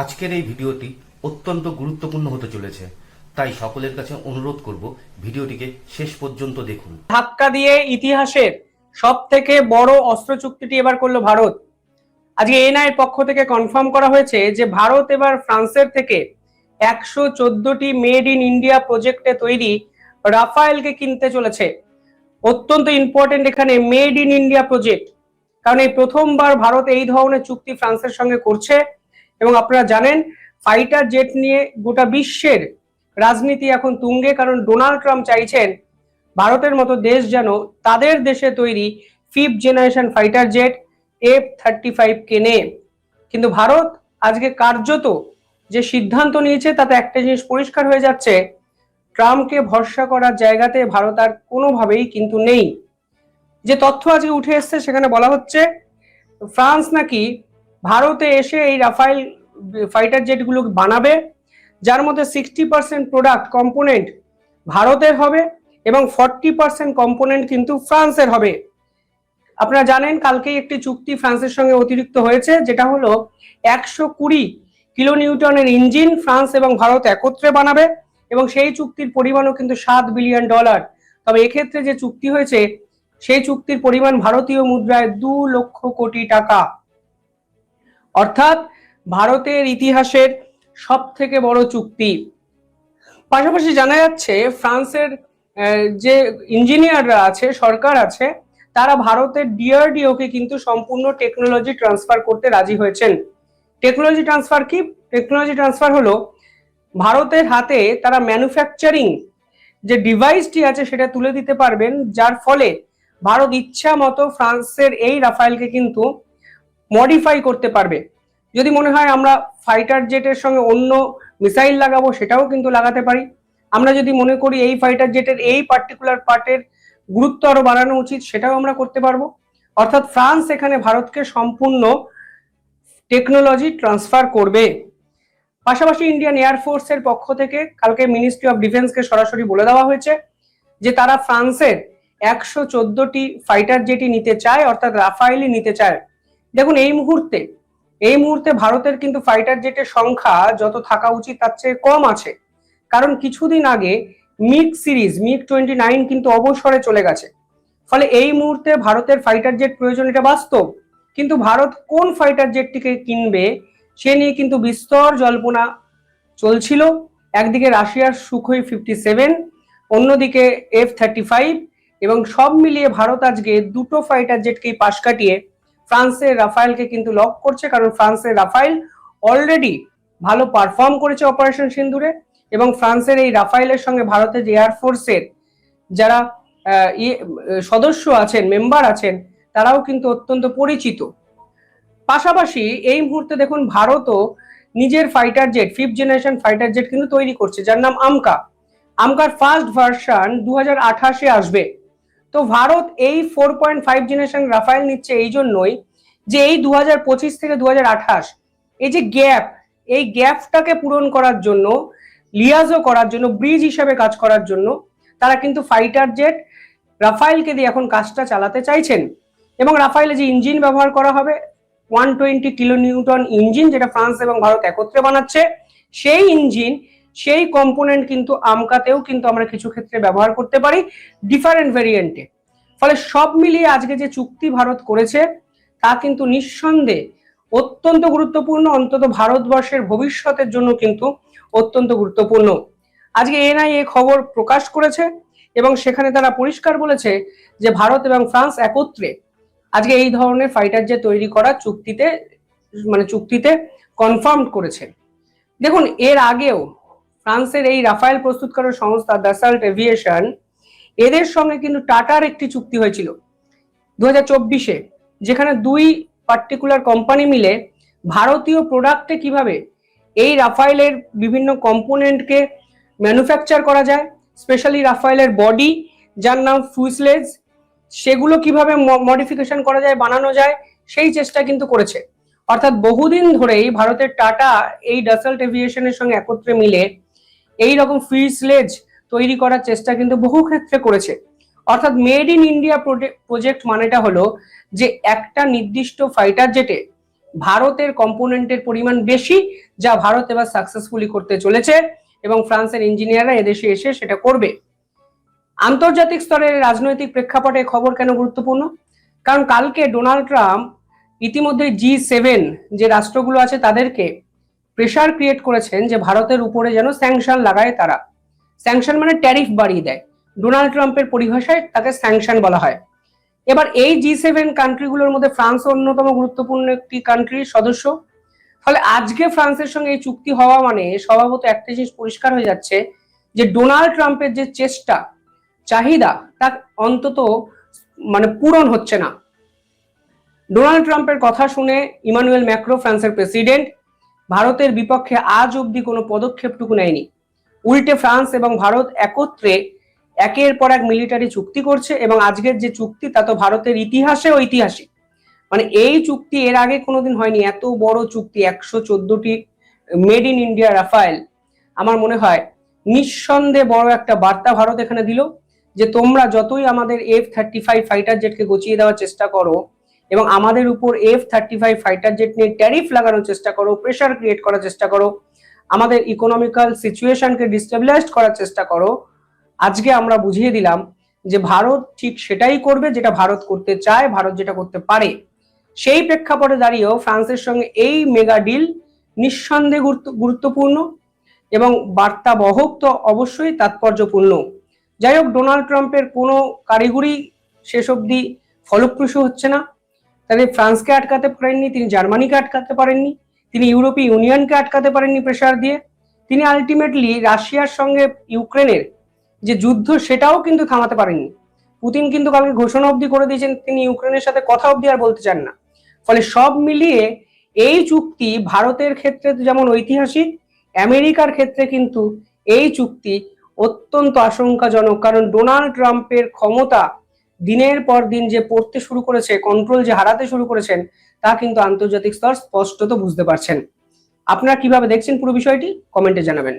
আজকের এই ভিডিওটি অত্যন্ত গুরুত্বপূর্ণ হতে চলেছে, তাই সকলের কাছে অনুরোধ করব ভিডিওটিকে শেষ পর্যন্ত দেখুন। ধাক্কা দিয়ে ইতিহাসের সব থেকে বড় অস্ত্র চুক্তিটি এবার করল ভারত। আজকে এনআই এর পক্ষ থেকে কনফার্ম করা হয়েছে যে ভারত এবার ফ্রান্সের থেকে একশো চোদ্দটি মেড ইন ইন্ডিয়া প্রজেক্টে তৈরি রাফায়েলকে কিনতে চলেছে। অত্যন্ত ইম্পর্টেন্ট এখানে মেড ইন ইন্ডিয়া প্রজেক্ট, কারণ এই প্রথমবার ভারত এই ধরনের চুক্তি ফ্রান্সের সঙ্গে করছে। এবং আপনারা জানেন ফাইটার জেট নিয়ে গোটা বিশ্বের রাজনীতি এখন তুঙ্গে, কারণ ডোনাল্ড ট্রাম্প চাইছেন ভারতের মতো দেশ যেন তাদের দেশে তৈরি fifth generation fighter jet F thirty five কেনে। কিন্তু ভারত আজকে কার্যত যে সিদ্ধান্ত নিয়েছে, তাতে একটা জিনিস পরিষ্কার হয়ে যাচ্ছে, ট্রাম্পকে ভরসা করার জায়গাতে ভারত আর কোনোভাবেই কিন্তু নেই। যে তথ্য আজকে উঠে এসছে, সেখানে বলা হচ্ছে, ফ্রান্স নাকি ভারতে এসে এই রাফাইল ফাইটার জেটগুলো বানাবে, যার মধ্যে সিক্সটি পার্সেন্ট প্রোডাক্ট কম্পোনেন্ট ভারতের হবে এবং ফর্টি পার্সেন্ট কম্পোনেন্ট কিন্তু ফ্রান্সের হবে। আপনারা জানেন কালকেই একটি চুক্তি ফ্রান্সের সঙ্গে অতিরিক্ত হয়েছে, যেটা হলো একশো কুড়ি কিলো নিউটনের ইঞ্জিন ফ্রান্স এবং ভারত একত্রে বানাবে এবং সেই চুক্তির পরিমাণও কিন্তু সাত বিলিয়ন ডলার তবে এক্ষেত্রে যে চুক্তি হয়েছে, সেই চুক্তির পরিমাণ ভারতীয় মুদ্রায় দু লক্ষ কোটি টাকা। অর্থাৎ ভারতের ইতিহাসের সব থেকে বড় চুক্তি। পাশাপাশি জানা যাচ্ছে ফ্রান্সের যে ইঞ্জিনিয়াররা আছে, সরকার আছে, তারা ভারতের ডিআরডিওকে কিন্তু সম্পূর্ণ টেকনোলজি ট্রান্সফার করতে রাজি হয়েছেন। টেকনোলজি ট্রান্সফার কি? টেকনোলজি ট্রান্সফার হলো ভারতের হাতে তারা ম্যানুফ্যাকচারিং যে ডিভাইসটি আছে সেটা তুলে দিতে পারবেন, যার ফলে ভারত ইচ্ছা মতো ফ্রান্সের এই রাফায়েলকে কিন্তু মডিফাই করতে পারবে। যদি মনে হয় আমরা ফাইটার জেটের সঙ্গে অন্য মিসাইল লাগাবো, সেটাও কিন্তু লাগাতে পারি। আমরা যদি মনে করি এই ফাইটার জেটের এই পার্টিকুলার পার্টের গুরুত্ব আরও বাড়ানো উচিত, সেটাও আমরা করতে পারব। অর্থাৎ ফ্রান্স এখানে ভারতকে সম্পূর্ণ টেকনোলজি ট্রান্সফার করবে। পাশাপাশি ইন্ডিয়ান এয়ারফোর্সের পক্ষ থেকে কালকে মিনিস্ট্রি অফ ডিফেন্সকে সরাসরি বলে দেওয়া হয়েছে যে তারা ফ্রান্সের একশো চোদ্দটি ফাইটার জেটি নিতে চায়, অর্থাৎ রাফাইলই নিতে চায়। দেখুন, এই মুহূর্তে এই মুহূর্তে ভারতের কিন্তু ফাইটার জেটের সংখ্যা যত থাকা উচিত তার চেয়ে কম আছে। কারণ কিছুদিন আগে MiG series, MiG twenty nine কিন্তু অবসরে চলে গেছে। ফলে এই মুহূর্তে ভারতের ফাইটার জেট প্রয়োজন, এটা বাস্তব। কিন্তু ভারত কোন ফাইটার জেটটিকে কিনবে, সে নিয়ে কিন্তু বিস্তর জল্পনা চলছিল। একদিকে রাশিয়ার সুখই ফিফটি সেভেন অন্যদিকে এফ থার্টি ফাইভ এবং সব মিলিয়ে ভারত আজকে দুটো ফাইটার জেটকেই পাশ কাটিয়ে ফ্রান্সের রাফায়েলকে কিন্তু লক করছে কারণ ফ্রান্সের রাফাইল অলরেডি ভালো পারফর্ম করেছে অপারেশন সিন্দুরে এবং ফ্রান্সের এই রাফাইলের সঙ্গে ভারতের এয়ারফোর্সের যারা ইয়ে, সদস্য আছেন মেম্বার আছেন তারাও কিন্তু অত্যন্ত পরিচিত। পাশাপাশি এই মুহূর্তে দেখুন ভারতও নিজের fighter jet fifth generation fighter jet কিন্তু তৈরি করছে যার নাম আমকা। আমকার ফার্স্ট ভার্সন দু হাজার আঠাশে আসবে। তো ভারত এই four point five generation Rafale নিচ্ছে এই জন্যই যে এই দু হাজার পঁচিশ থেকে দু হাজার আঠাশ এই যে গ্যাপ এই গ্যাপটাকে পূরণ করার জন্য লিয়াজও করার জন্য ব্রিজ হিসাবে কাজ করার জন্য তারা কিন্তু ফাইটার জেট রাফায়েলকে দিয়ে এখন কাজটা চালাতে চাইছেন। এবং রাফায়েলে যে ইঞ্জিন ব্যবহার করা হবে one twenty kilo newton engine যেটা ফ্রান্স এবং ভারত একত্রে বানাচ্ছে, সেই ইঞ্জিন সেই কম্পোনেন্ট কিন্তু আমকাতেও কিন্তু আমরা কিছু ক্ষেত্রে ব্যবহার করতে পারি ডিফারেন্ট ভেরিয়েন্টে ফলে সব মিলিয়ে আজকে যে চুক্তি ভারত করেছে, তা কিন্তু নিঃসন্দেহে অত্যন্ত গুরুত্বপূর্ণ, অন্তত ভারতবর্ষের ভবিষ্যতের জন্য কিন্তু অত্যন্ত গুরুত্বপূর্ণ। আজকে এনআইএ খবর প্রকাশ করেছে এবং সেখানে তারা পরিষ্কার বলেছে যে ভারত এবং ফ্রান্স একত্রে আজকে এই ধরনের ফাইটার যে তৈরি করা চুক্তিতে মানে চুক্তিতে কনফার্ম করেছে। দেখুন, এর আগেও ফ্রান্সের এই রাফায়েল প্রস্তুতকারক সংস্থা দাসাল্ট এভিয়েশন, এদের সঙ্গে কিন্তু টাটার একটি চুক্তি হয়েছিল দু চব্বিশে, যেখানে দুই পার্টিকুলার কোম্পানি মিলে ভারতীয় প্রোডাক্টে কীভাবে এই রাফায়েলের বিভিন্ন কম্পোনেন্টকে ম্যানুফ্যাকচার করা যায় স্পেশালি রাফায়েলের বডি যার নাম ফুসলেজ সেগুলো কীভাবে মডিফিকেশন করা যায়, বানানো যায়, সেই চেষ্টা কিন্তু করেছে। অর্থাৎ বহুদিন ধরেই ভারতের টাটা এই ডাসাল্ট এভিয়েশনের সঙ্গে একত্রে মিলে এই রকম ফিউসলেজ তৈরি করার চেষ্টা কিন্তু বহু ক্ষেত্রে করেছে। অর্থাৎ মেড ইন ইন্ডিয়া প্রজেক্ট মানেটা হলো যে একটা নির্দিষ্ট ফাইটার জেটে ভারতের কম্পোনেন্টের পরিমাণ বেশি যা ভারত এবার সাকসেসফুলি করতে চলেছে এবং ফ্রান্সের ইঞ্জিনিয়াররা এদেশে এসে সেটা করবে। আন্তর্জাতিক স্তরের রাজনৈতিক প্রেক্ষাপটে খবর কেন গুরুত্বপূর্ণ? কারণ কালকে ডোনাল্ড ট্রাম্প ইতিমধ্যে জি সেভেন যে রাষ্ট্রগুলো আছে তাদেরকে প্রেশার ক্রিয়েট করেছেন যে ভারতের উপরে যেন স্যাংশন লাগায় তারা। স্যাংশন মানে ট্যারিফ বাড়িয়ে দেয়। ডোনাল্ড ট্রাম্পের পরিভাষায় তাকে স্যাংশন বলা হয়। এবার এই জি সেভেন কান্ট্রিগুলোর মধ্যে ফ্রান্স অন্যতম গুরুত্বপূর্ণ একটি কান্ট্রির সদস্য। ফলে আজকে ফ্রান্সের সঙ্গে এই চুক্তি হওয়া মানে স্বভাবত একটা জিনিস পরিষ্কার হয়ে যাচ্ছে যে ডোনাল্ড ট্রাম্পের যে চেষ্টা, চাহিদা, তা অন্তত মানে পূরণ হচ্ছে না। ডোনাল্ড ট্রাম্পের কথা শুনে ইমানুয়েল ম্যাক্রো ফ্রান্সের প্রেসিডেন্ট ভারতের বিপক্ষে আজ অবধি কোনো পদক্ষেপটুকু নেয়নি। উল্টে ফ্রান্স এবং ভারত একত্রে একের পর এক মিলিটারি চুক্তি করছে এবং আজকের যে চুক্তি তা তো ভারতের ইতিহাসে ঐতিহাসিক। মানে এই চুক্তি এর আগে কোনোদিন হয়নি। এত বড় চুক্তি, একশো চোদ্দটি মেড ইন ইন্ডিয়া রাফায়েল। আমার মনে হয় নিঃসন্দেহে বড় একটা বার্তা ভারত এখানে দিল যে তোমরা যতই আমাদের এফ থার্টি ফাইভ ফাইটার জেটকে গচিয়ে দেওয়ার চেষ্টা করো এবং আমাদের উপর F thirty five fighter jet নিয়ে ট্যারিফ লাগানোর চেষ্টা করো প্রেশার ক্রিয়েট করার চেষ্টা করো, আমাদের ইকোনমিক্যাল সিচুয়েশনকে ডিস্টেবিলাইজ করার চেষ্টা করো। আজকে আমরা বুঝিয়ে দিলাম যে ভারত ঠিক সেটাই করবে যেটা ভারত করতে চায়, ভারত যেটা করতে পারে। সেই প্রেক্ষাপটে দাঁড়িয়েও ফ্রান্সের সঙ্গে এই মেগা ডিল নিঃসন্দেহে গুরুত্ব- গুরুত্বপূর্ণ এবং বার্তা বহক তো অবশ্যই তাৎপর্যপূর্ণ। যাই হোক ডোনাল্ড ট্রাম্পের কোনো কারিগরি শেষ অবধি ফলপ্রসূ হচ্ছে না। তাদের ফ্রান্সকে আটকাতে পারেননি, তিনি জার্মানিকে আটকাতে পারেননি, তিনি ইউরোপীয় ইউনিয়নকে আটকাতে পারেননি প্রেশার দিয়ে, তিনি আলটিমেটলি রাশিয়ার সঙ্গে ইউক্রেনের যে যুদ্ধ সেটাও কিন্তু থামাতে পারেননি। পুতিন কিন্তু কালকে ঘোষণা অবধি করে দিয়েছেন, তিনি ইউক্রেনের সাথে কথা অবধি আর বলতে চান না। ফলে সব মিলিয়ে এই চুক্তি ভারতের ক্ষেত্রে যেমন ঐতিহাসিক, আমেরিকার ক্ষেত্রে কিন্তু এই চুক্তি অত্যন্ত আশঙ্কাজনক। কারণ ডোনাল্ড ট্রাম্পের ক্ষমতা দিনের পর দিন যে পড়তে শুরু করেছে কন্ট্রোল যে হারাতে শুরু করেছেন, তা কিন্তু আন্তর্জাতিক স্তর স্পষ্টত বুঝতে পারছেন। আপনারা কীভাবে দেখছেন পুরো বিষয়টি কমেন্টে জানাবেন।